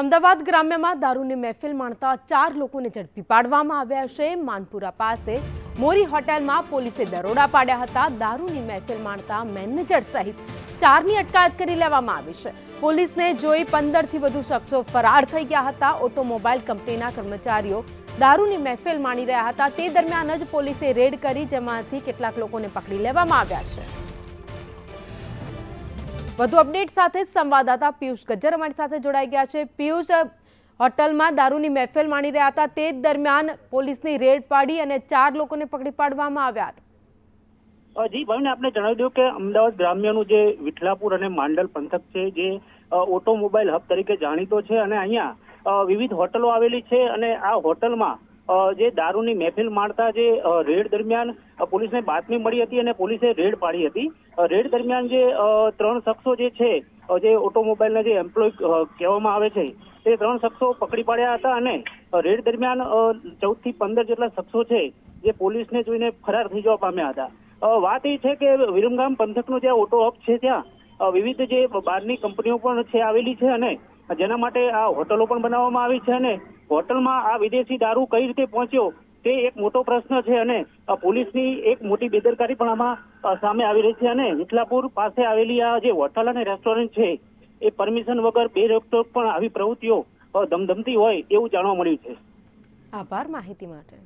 અમદાવાદ ગ્રામ્યમાં દારૂની મહેફિલ માણતા ચાર લોકોને ઝડપી પાડવામાં આવ્યા છે. માનપુરા પાસે મોરી હોટેલમાં પોલીસે દરોડા પાડ્યા હતા. દારૂની મહેફિલ માણતા મેનેજર સહિત ચારની અટકાયત કરી લેવામાં આવી છે. પોલીસને જોઈ પંદરથી વધુ શખ્સો ફરાર થઈ ગયા હતા. ઓટોમોબાઈલ કંપનીના કર્મચારીઓ દારૂની મહેફિલ માણી રહ્યા હતા. તે દરમિયાન જ પોલીસે રેડ કરી જેમાંથી કેટલાક લોકોને પકડી લેવામાં આવ્યા છે. વધુ અપડેટ સાથે સંવાદદાતા પિયુષ ગજ્જર અમારી સાથે જોડાઈ ગયા છે. પિયુષ હોટલમાં દારૂની મહેફિલ માણી રહ્યા હતા. તે જ દરમિયાન પોલીસની રેડ પાડી અને ચાર લોકોને પકડી પાડવામાં આવ્યા જી, ભાઈને આપણે જણાવી દઉં કે અમદાવાદ ગ્રામ્યનું જે વિઠલાપુર અને માંડલ પંથક છે, જે ઓટોમોબાઈલ હબ તરીકે જાણીતો છે અને અહીંયા વિવિધ હોટલો આવેલી છે અને આ હોટલમાં જે દારૂની મહેફિલ માણતા જે રેડ દરમિયાન પોલીસને બાતમી મળી હતી અને પોલીસે રેડ પાડી હતી. રેડ દરમિયાન જે ત્રણ શખ્સો જે છે જે ઓટોમોબાઈલના જે એમ્પ્લોય કહેવામાં આવે છે, તે ત્રણ શખ્સો પકડી પાડ્યા હતા અને રેડ દરમિયાન ચૌદથી પંદર જેટલા શખ્સો છે, જે પોલીસને જોઈને ફરાર થઈ જવા પામ્યા હતા. વાત એ છે કે વિરમગામ પંથકનો જે ઓટો હબ છે ત્યાં વિવિધ જે બહારની કંપનીઓ પણ છે, આવેલી છે અને જેના માટે આ હોટલો પણ બનાવવામાં આવી છે અને હોટલમાં આ વિદેશી દારૂ કઈ રીતે પહોંચ્યો તે એક મોટો પ્રશ્ન છે અને પોલીસની એક મોટી બેદરકારી પણ આમાં સામે આવી રહી છે અને હિટલાપુર પાસે આવેલી આ જે હોટલ અને રેસ્ટોરન્ટ છે, એ પરમિશન વગર બે રોકટોક પણ આવી પ્રવૃત્તિઓ ધમધમતી હોય એવું જાણવા મળ્યું છે. આભાર માહિતી માટે.